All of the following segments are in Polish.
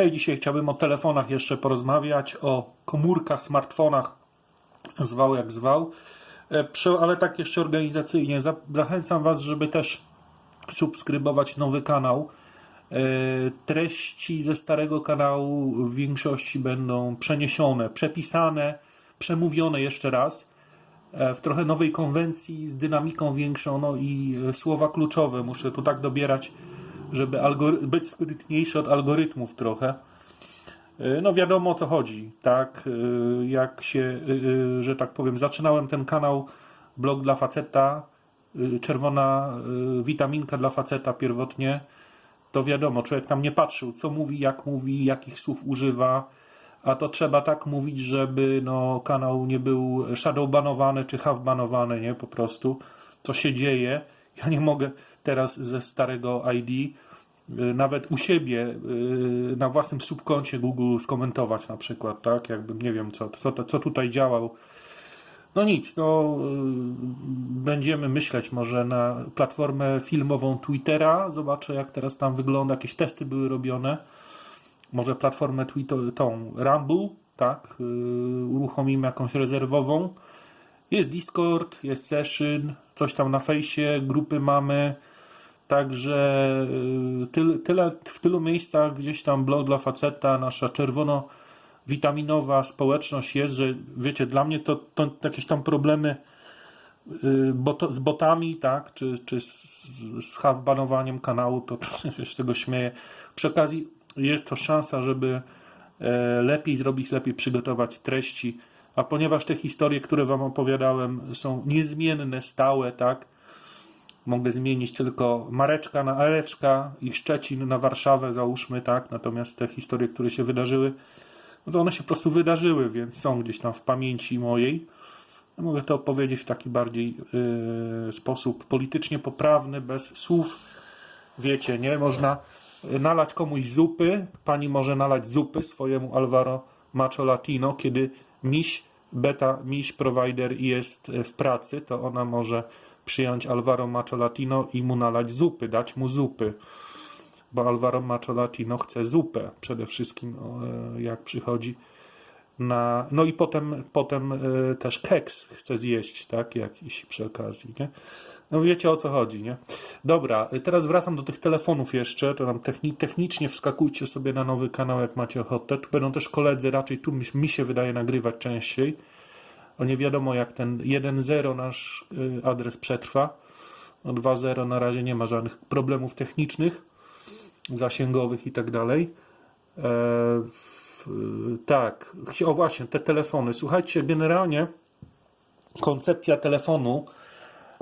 Hej, dzisiaj chciałbym o telefonach jeszcze porozmawiać, o komórkach, smartfonach, zwał jak zwał, E, ale tak jeszcze organizacyjnie. Za- Zachęcam Was, żeby też subskrybować nowy kanał. E, Treści ze starego kanału w większości będą przeniesione, przepisane, przemówione jeszcze raz e, w trochę nowej konwencji, z dynamiką większą, no i słowa kluczowe muszę tu tak dobierać, żeby być sprytniejszy od algorytmów trochę. E, No wiadomo o co chodzi, tak? E, Jak się, e, że tak powiem, zaczynałem ten kanał blog dla faceta, czerwona witaminka dla faceta pierwotnie, to wiadomo, człowiek tam nie patrzył, co mówi, jak mówi, jakich słów używa, a to trzeba tak mówić, żeby no, kanał nie był shadowbanowany czy half-banowany, nie? Po prostu, co się dzieje. Ja nie mogę teraz ze starego ID y, nawet u siebie y, na własnym subkoncie Google skomentować na przykład, tak? Jakbym nie wiem, co, co, co tutaj działał. No nic, no y, będziemy myśleć może na platformę filmową Twittera. Zobaczę jak teraz tam wygląda, jakieś testy były robione. Może platformę Twitter, tą Rumble, tak? y, Uruchomimy jakąś rezerwową. Jest Discord, jest Session, coś tam na fejsie, grupy mamy. Także y, tyle, tyle, w tylu miejscach gdzieś tam blog dla faceta, nasza czerwono-witaminowa społeczność jest, że wiecie, dla mnie to, to jakieś tam problemy y, boto, z botami, tak, czy, czy z, z, half-banowaniem kanału, to, to się tego śmieję. Przy okazji jest to szansa, żeby e, lepiej zrobić, lepiej przygotować treści, a ponieważ te historie, które Wam opowiadałem, są niezmienne, stałe, tak, mogę zmienić tylko Mareczka na Areczka i Szczecin na Warszawę, załóżmy, tak, natomiast te historie, które się wydarzyły, no to one się po prostu wydarzyły, więc są gdzieś tam w pamięci mojej. Mogę to opowiedzieć w taki bardziej yy, sposób politycznie poprawny, bez słów. Wiecie, nie? Można nalać komuś zupy. Pani może nalać zupy swojemu Alvaro Macho Latino, kiedy miś, beta, miś provider jest w pracy, to ona może przyjąć Alvaro Macho Latino i mu nalać zupy, dać mu zupy. Bo Alvaro Macho Latino chce zupę przede wszystkim, e, jak przychodzi na, no i potem, potem y, też keks chce zjeść, tak, jakiś przy okazji, nie? No wiecie o co chodzi, nie? Dobra, y, teraz wracam do tych telefonów jeszcze, to tam techni technicznie wskakujcie sobie na nowy kanał, jak macie ochotę. Tu będą też koledzy, raczej tu mi się wydaje nagrywać częściej. O nie wiadomo jak ten 1.0 nasz y, adres przetrwa. O 2.0 na razie nie ma żadnych problemów technicznych, zasięgowych i tak dalej. E, w- tak, o właśnie, te telefony. Słuchajcie, generalnie koncepcja telefonu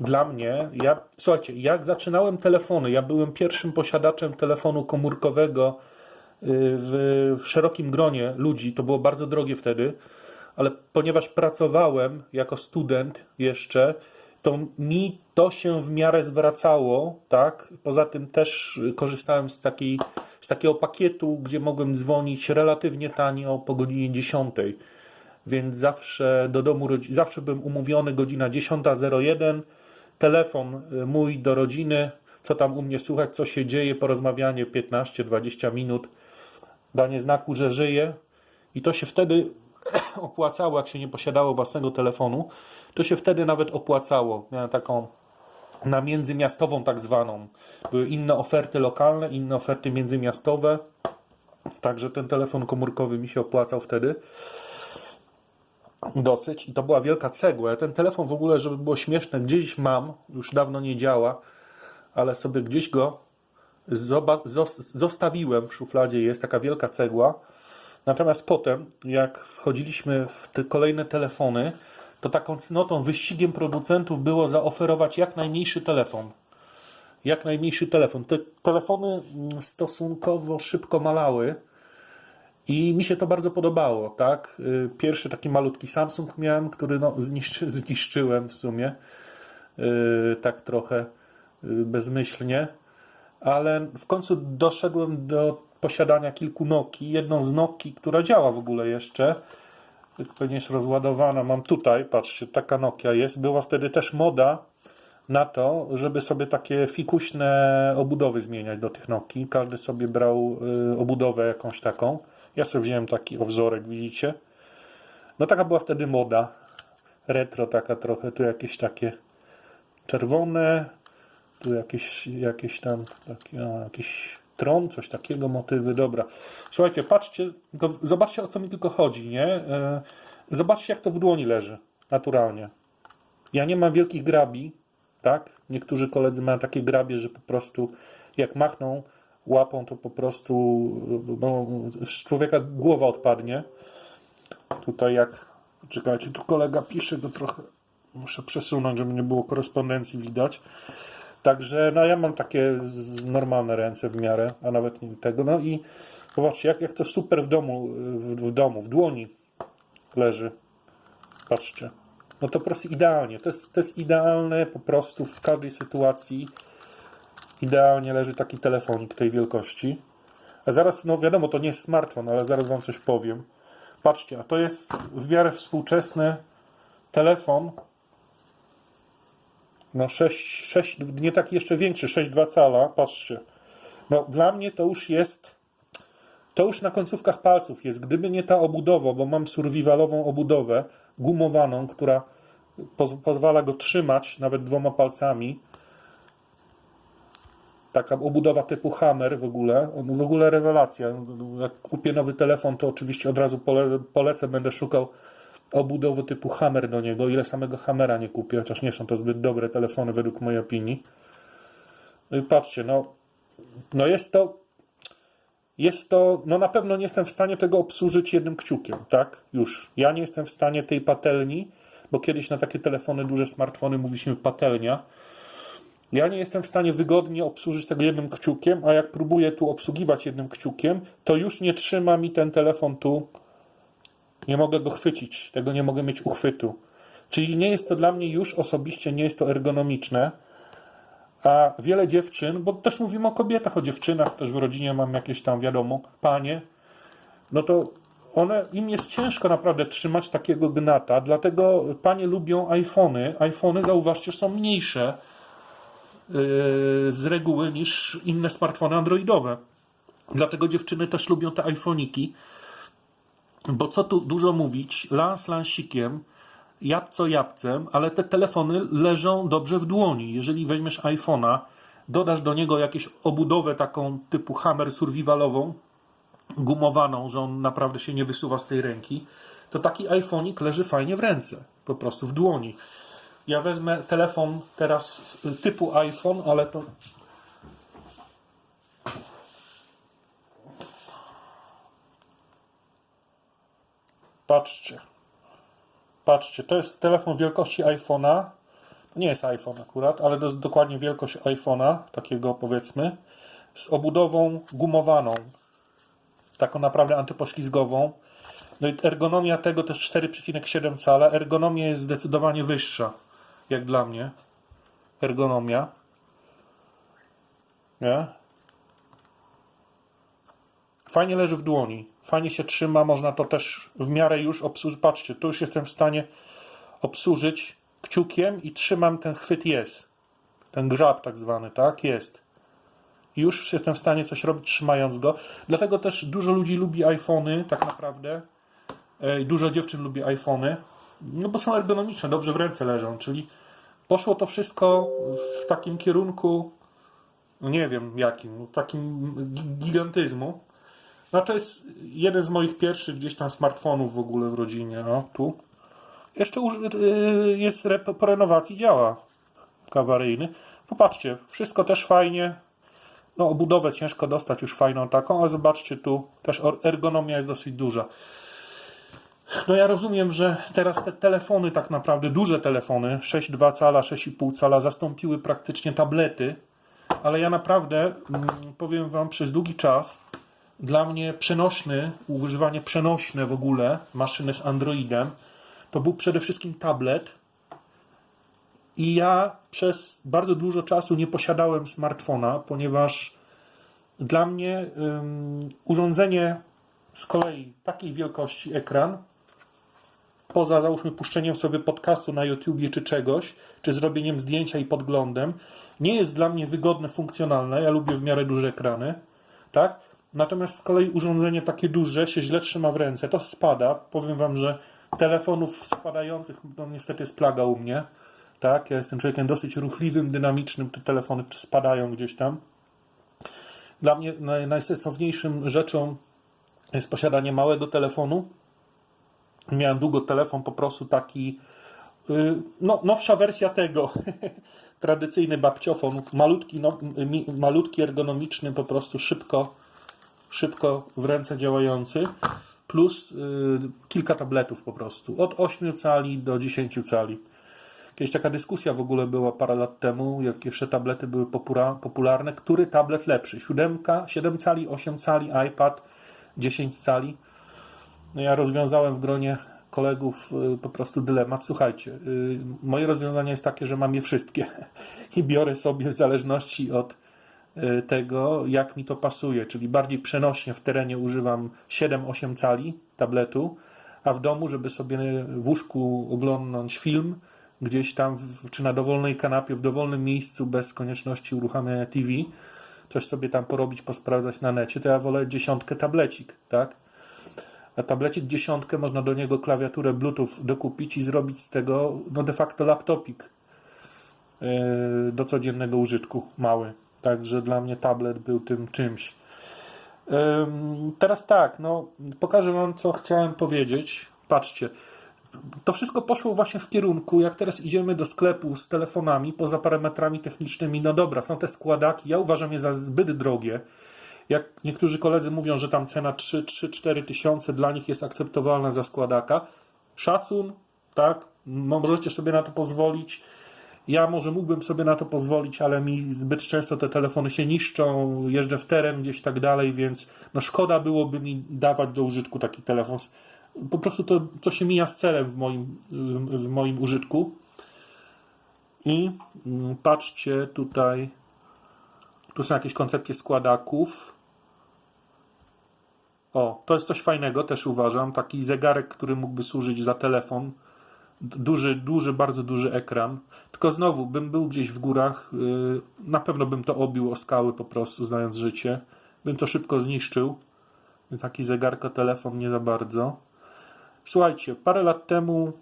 dla mnie, ja, słuchajcie, jak zaczynałem telefony, ja byłem pierwszym posiadaczem telefonu komórkowego y, w szerokim gronie ludzi, to było bardzo drogie wtedy, ale ponieważ pracowałem jako student jeszcze, to mi to się w miarę zwracało, tak? Poza tym też korzystałem z, takiej, z takiego pakietu, gdzie mogłem dzwonić relatywnie tanio po godzinie 10. Więc zawsze do domu, zawsze byłem umówiony godzina 10.01, telefon y, mój do rodziny, co tam u mnie słychać, co się dzieje, porozmawianie 15-20 minut, danie znaku, że żyję. I to się wtedy opłacało, jak się nie posiadało własnego telefonu, to się wtedy nawet opłacało. Miałem taką na międzymiastową tak zwaną. Były inne oferty lokalne, inne oferty międzymiastowe. Także ten telefon komórkowy mi się opłacał wtedy dosyć i to była wielka cegła. Ja ten telefon w ogóle, żeby było śmieszne, gdzieś mam, już dawno nie działa, ale sobie gdzieś go zostawiłem w szufladzie, jest taka wielka cegła. Natomiast potem, jak wchodziliśmy w te kolejne telefony, to taką cnotą, wyścigiem producentów było zaoferować jak najmniejszy telefon. Jak najmniejszy telefon. Te telefony mm, stosunkowo szybko malały. I mi się to bardzo podobało, tak? Y, Pierwszy taki malutki Samsung miałem, który no, zniszczy, zniszczyłem w sumie. Yy, tak trochę yy, bezmyślnie. Ale w końcu doszedłem do posiadania kilku Nokii. Jedną z Nokii, która działa w ogóle jeszcze. Tylko nie jest rozładowana. Mam tutaj, patrzcie, taka Nokia jest. Była wtedy też moda na to, żeby sobie takie fikuśne obudowy zmieniać do tych Nokii. Każdy sobie brał y, obudowę jakąś taką. Ja sobie wziąłem taki wzorek, widzicie. No taka była wtedy moda. Retro taka trochę, tu jakieś takie czerwone, tu jakieś, jakieś tam taki, o, jakiś tron, coś takiego, motywy, dobra. Słuchajcie, patrzcie, zobaczcie o co mi tylko chodzi, nie? E, Zobaczcie jak to w dłoni leży, naturalnie. Ja nie mam wielkich grabi, tak? Niektórzy koledzy mają takie grabie, że po prostu jak machną łapą, to po prostu no, z człowieka głowa odpadnie. Tutaj jak, czekajcie, tu kolega pisze go trochę, muszę przesunąć, żeby nie było korespondencji widać. Także no ja mam takie normalne ręce w miarę, a nawet nie tego. No i zobaczcie, jak, jak to super w domu, w, w domu, w dłoni leży. Patrzcie. No to po prostu idealnie. To jest, to jest idealne po prostu w każdej sytuacji. Idealnie leży taki telefonik tej wielkości. A zaraz, no wiadomo, to nie jest smartfon, ale zaraz wam coś powiem. Patrzcie, a to jest w miarę współczesny telefon. No 6, 6 nie taki jeszcze większy, 6,2 cala. Patrzcie. No dla mnie to już jest to już na końcówkach palców jest. Gdyby nie ta obudowa, bo mam survivalową obudowę gumowaną, która poz pozwala go trzymać nawet dwoma palcami. Taka obudowa typu Hammer w ogóle. W ogóle rewelacja. Jak kupię nowy telefon, to oczywiście od razu pole polecę, będę szukał obudowy typu Hammer do niego. Ile samego Hammera nie kupię, chociaż nie są to zbyt dobre telefony według mojej opinii. No patrzcie, no, no jest to jest to, no na pewno nie jestem w stanie tego obsłużyć jednym kciukiem, tak? Już. Ja nie jestem w stanie tej patelni, bo kiedyś na takie telefony, duże smartfony mówiliśmy patelnia. Ja nie jestem w stanie wygodnie obsłużyć tego jednym kciukiem, a jak próbuję tu obsługiwać jednym kciukiem, to już nie trzyma mi ten telefon tu. Nie mogę go chwycić, tego nie mogę mieć uchwytu. Czyli nie jest to dla mnie już osobiście, nie jest to ergonomiczne. A wiele dziewczyn, bo też mówimy o kobietach, o dziewczynach, też w rodzinie mam jakieś tam, wiadomo, panie, no to one, im jest ciężko naprawdę trzymać takiego gnata, dlatego panie lubią iPhony. iPhony, zauważcie, są mniejsze yy, z reguły niż inne smartfony androidowe. Dlatego dziewczyny też lubią te iPhoniki. Bo co tu dużo mówić, lans lansikiem, jabłco jabłcem, ale te telefony leżą dobrze w dłoni. Jeżeli weźmiesz iPhone'a, dodasz do niego jakąś obudowę taką typu hammer survivalową, gumowaną, że on naprawdę się nie wysuwa z tej ręki, to taki iPhone'ik leży fajnie w ręce, po prostu w dłoni. Ja wezmę telefon teraz typu iPhone, ale to patrzcie. Patrzcie, to jest telefon wielkości iPhone'a. Nie jest iPhone akurat, ale to jest dokładnie wielkość iPhone'a, takiego powiedzmy, z obudową gumowaną, taką naprawdę antypoślizgową. No i ergonomia tego to jest 4,7 cala. Ergonomia jest zdecydowanie wyższa, jak dla mnie. Ergonomia. Nie? Fajnie leży w dłoni. Fajnie się trzyma. Można to też w miarę już obsłużyć. Patrzcie, tu już jestem w stanie obsłużyć kciukiem i trzymam ten chwyt jest. Ten grab tak zwany, tak? Jest. I Już jestem w stanie coś robić trzymając go. Dlatego też dużo ludzi lubi iPhony, tak naprawdę. Dużo dziewczyn lubi iPhony. No bo są ergonomiczne, dobrze w ręce leżą. Czyli poszło to wszystko w takim kierunku, no nie wiem jakim, takim gi- gigantyzmu. No to jest jeden z moich pierwszych gdzieś tam smartfonów w ogóle w rodzinie. No, tu. Jeszcze yy, jest po renowacji, działa kawaryjny. Popatrzcie, wszystko też fajnie. No, obudowę ciężko dostać już fajną taką, ale zobaczcie tu, też ergonomia jest dosyć duża. No ja rozumiem, że teraz te telefony, tak naprawdę duże telefony, 6,2 cala, 6,5 cala, zastąpiły praktycznie tablety, ale ja naprawdę, mm, powiem Wam, przez długi czas dla mnie przenośny, używanie przenośne w ogóle maszyny z Androidem, to był przede wszystkim tablet. I ja przez bardzo dużo czasu nie posiadałem smartfona, ponieważ dla mnie ym, urządzenie z kolei takiej wielkości ekran poza załóżmy puszczeniem sobie podcastu na YouTubie czy czegoś, czy zrobieniem zdjęcia i podglądem, nie jest dla mnie wygodne, funkcjonalne. Ja lubię w miarę duże ekrany, tak? Natomiast z kolei urządzenie takie duże się źle trzyma w ręce, to spada. Powiem wam, że telefonów spadających, no niestety jest plaga u mnie, tak? Ja jestem człowiekiem dosyć ruchliwym, dynamicznym, te telefony spadają gdzieś tam. Dla mnie naj, najsensowniejszym rzeczą jest posiadanie małego telefonu. Miałem długo telefon po prostu taki, yy, no, nowsza wersja tego. Tradycyjny babciofon, malutki, no, malutki, ergonomiczny, po prostu szybko, szybko w ręce działający, plus yy, kilka tabletów po prostu, od 8 cali do 10 cali. Kiedyś taka dyskusja w ogóle była parę lat temu, jak jeszcze tablety były popularne, który tablet lepszy? 7, 7 cali, 8 cali, iPad, 10 cali. No ja rozwiązałem w gronie kolegów y, po prostu dylemat. Słuchajcie, y, moje rozwiązanie jest takie, że mam je wszystkie i biorę sobie w zależności od y, tego, jak mi to pasuje, czyli bardziej przenośnie w terenie używam 7-8 cali tabletu, a w domu, żeby sobie w łóżku oglądnąć film, gdzieś tam, w, czy na dowolnej kanapie, w dowolnym miejscu, bez konieczności uruchamiania TV, coś sobie tam porobić, posprawdzać na necie, to ja wolę dziesiątkę tablecik, tak? A tablecik dziesiątkę, można do niego klawiaturę Bluetooth dokupić i zrobić z tego, no de facto laptopik yy, do codziennego użytku, mały. Także dla mnie tablet był tym czymś. Ym, Teraz tak, no pokażę Wam, co chciałem powiedzieć. Patrzcie, to wszystko poszło właśnie w kierunku, jak teraz idziemy do sklepu z telefonami, poza parametrami technicznymi, no dobra, są te składaki, ja uważam je za zbyt drogie. Jak niektórzy koledzy mówią, że tam cena 3-4 tysiące dla nich jest akceptowalna za składaka, szacun, tak, możecie sobie na to pozwolić. Ja może mógłbym sobie na to pozwolić, ale mi zbyt często te telefony się niszczą, jeżdżę w teren gdzieś tak dalej, więc no szkoda byłoby mi dawać do użytku taki telefon. Po prostu to, to się mija z celem w moim, w, moim użytku. I mm, patrzcie tutaj, tu są jakieś koncepcje składaków. O, to jest coś fajnego, też uważam. Taki zegarek, który mógłby służyć za telefon. Duży, duży, bardzo duży ekran. Tylko znowu, bym był gdzieś w górach, yy, na pewno bym to obił o skały po prostu, znając życie. Bym to szybko zniszczył. Taki zegarka, telefon nie za bardzo. Słuchajcie, parę lat temu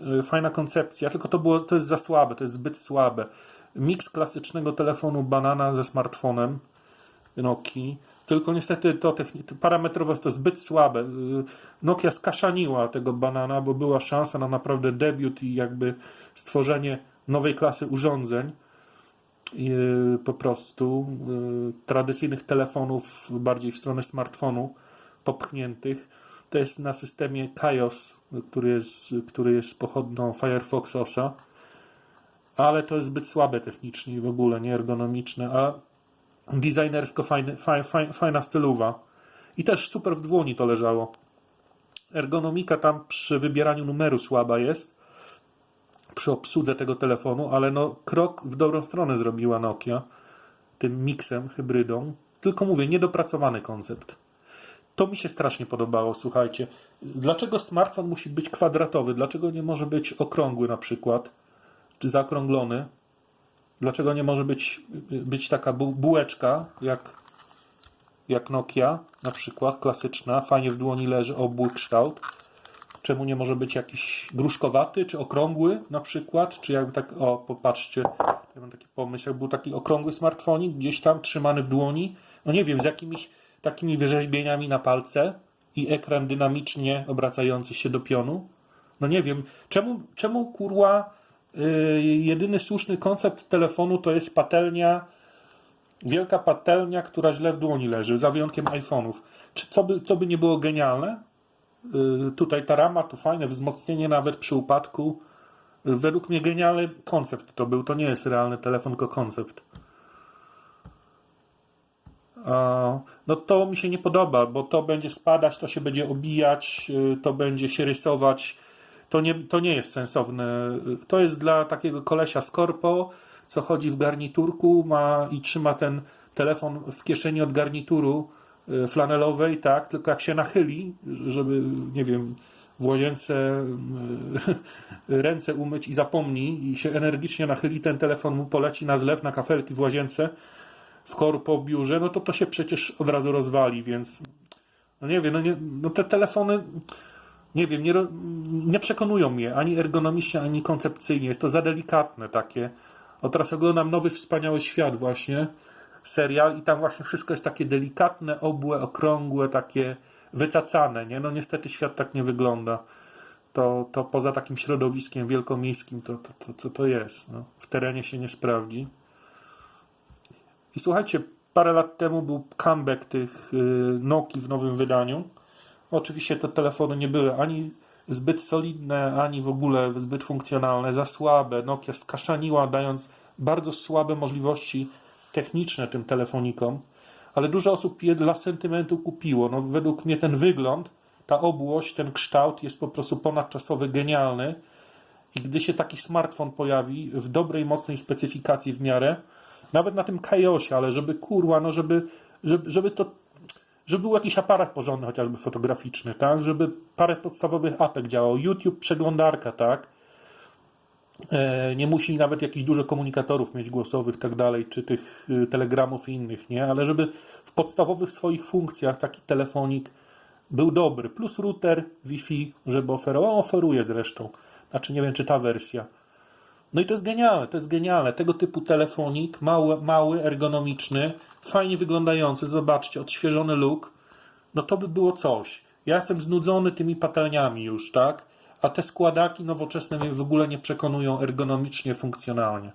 yy, fajna koncepcja, tylko to, było, to jest za słabe, to jest zbyt słabe. Miks klasycznego telefonu banana ze smartfonem Nokii. Tylko niestety to parametrowo jest to zbyt słabe. Yy, Nokia skaszaniła tego banana, bo była szansa na naprawdę debiut i jakby stworzenie nowej klasy urządzeń. Yy, po prostu yy, tradycyjnych telefonów bardziej w stronę smartfonu popchniętych. To jest na systemie Kaios, który jest, który jest pochodną Firefox OSa, ale to jest zbyt słabe technicznie w ogóle nieergonomiczne, a designersko fajny, faj, faj, fajna stylowa. I też super w dłoni to leżało. Ergonomika tam przy wybieraniu numeru słaba jest, przy obsłudze tego telefonu, ale no krok w dobrą stronę zrobiła Nokia tym miksem, hybrydą. Tylko mówię, niedopracowany koncept. To mi się strasznie podobało, słuchajcie. Dlaczego smartfon musi być kwadratowy? Dlaczego nie może być okrągły na przykład? Czy zaokrąglony? Dlaczego nie może być, być taka bu- bułeczka, jak, jak Nokia na przykład, klasyczna, fajnie w dłoni leży obły kształt? Czemu nie może być jakiś gruszkowaty, czy okrągły na przykład? Czy jakby tak, o popatrzcie, ja mam taki pomysł, jakby był taki okrągły smartfonik, gdzieś tam trzymany w dłoni, no nie wiem, z jakimiś takimi wyrzeźbieniami na palce i ekran dynamicznie obracający się do pionu. No nie wiem, czemu, czemu kurwa yy, jedyny słuszny koncept telefonu to jest patelnia, wielka patelnia, która źle w dłoni leży, za wyjątkiem iPhone'ów. Czy co by, to by nie było genialne? Yy, tutaj ta rama to fajne wzmocnienie nawet przy upadku. Yy, według mnie genialny koncept to był. To nie jest realny telefon, tylko koncept. No to mi się nie podoba, bo to będzie spadać, to się będzie obijać, to będzie się rysować. To nie, to nie jest sensowne. To jest dla takiego kolesia z korpo, co chodzi w garniturku ma i trzyma ten telefon w kieszeni od garnituru yy, flanelowej, tak, tylko jak się nachyli, żeby, nie wiem, w łazience y, ręce umyć i zapomni i się energicznie nachyli, ten telefon mu poleci na zlew, na kafelki w łazience, w korpo, w biurze, no to to się przecież od razu rozwali, więc no nie wiem, no, nie, no te telefony, nie wiem, nie, nie przekonują mnie ani ergonomicznie, ani koncepcyjnie. Jest to za delikatne takie. O teraz oglądam Nowy Wspaniały Świat właśnie, serial i tam właśnie wszystko jest takie delikatne, obłe, okrągłe, takie wycacane, nie? No niestety świat tak nie wygląda. To, to poza takim środowiskiem wielkomiejskim to, to, to, to, to jest. No. W terenie się nie sprawdzi. I słuchajcie, parę lat temu był comeback tych y, Nokii w nowym wydaniu. Oczywiście te telefony nie były ani zbyt solidne, ani w ogóle zbyt funkcjonalne, za słabe. Nokia skaszaniła, dając bardzo słabe możliwości techniczne tym telefonikom, ale dużo osób je dla sentymentu kupiło. No, według mnie ten wygląd, ta obłość, ten kształt jest po prostu ponadczasowy, genialny. I gdy się taki smartfon pojawi w dobrej, mocnej specyfikacji w miarę, nawet na tym Kajosie, ale żeby kurwa, no żeby, żeby, żeby to, żeby był jakiś aparat porządny, chociażby fotograficzny, tak? Żeby parę podstawowych apek działał, YouTube, przeglądarka, tak? E, nie musi nawet jakichś dużo komunikatorów mieć głosowych, tak dalej, czy tych y, telegramów i innych, nie? Ale żeby w podstawowych swoich funkcjach taki telefonik był dobry. Plus router Wi-Fi, żeby oferował, oferuje zresztą. Znaczy nie wiem, czy ta wersja. No i to jest genialne, to jest genialne. Tego typu telefonik, mały, mały ergonomiczny, fajnie wyglądający, zobaczcie, odświeżony look, no to by było coś. Ja jestem znudzony tymi patelniami już, tak? A te składaki nowoczesne mnie w ogóle nie przekonują ergonomicznie, funkcjonalnie.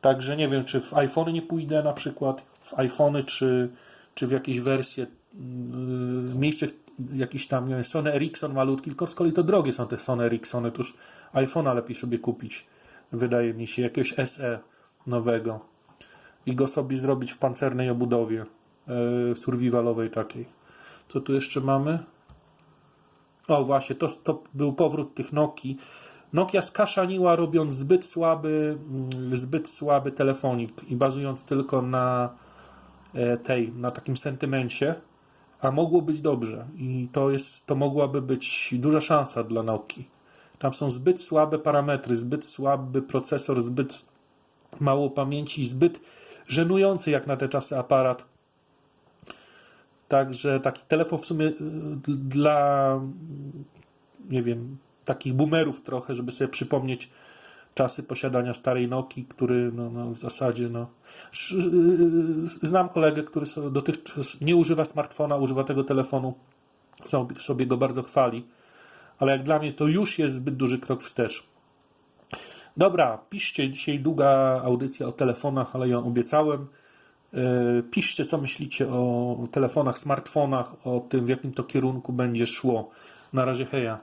Także nie wiem, czy w iPhony nie pójdę na przykład, w iPhony, czy, czy w jakieś wersje yy, mniejszych, jakiś tam, nie wiem, Sony Ericsson malutki, tylko z kolei to drogie są te Sony Ericssony, to już iPhone'a lepiej sobie kupić, wydaje mi się, jakiegoś SE nowego i go sobie zrobić w pancernej obudowie, yy, survivalowej takiej. Co tu jeszcze mamy? O właśnie, to, to był powrót tych Nokii. Nokia skaszaniła robiąc zbyt słaby, mm, zbyt słaby telefonik i bazując tylko na e, tej, na takim sentymencie, a mogło być dobrze i to jest, to mogłaby być duża szansa dla Nokii. Tam są zbyt słabe parametry, zbyt słaby procesor, zbyt mało pamięci, zbyt żenujący jak na te czasy aparat. Także taki telefon w sumie y, dla, nie wiem, takich boomerów trochę, żeby sobie przypomnieć czasy posiadania starej Nokii, który no, no, w zasadzie no, sz- y, znam kolegę, który dotychczas nie używa smartfona, używa tego telefonu, sobie go bardzo chwali, ale jak dla mnie to już jest zbyt duży krok wstecz. Dobra, piszcie dzisiaj długa audycja o telefonach, ale ją obiecałem. E, Piszcie, co myślicie o telefonach, smartfonach, o tym, w jakim to kierunku będzie szło. Na razie, heja.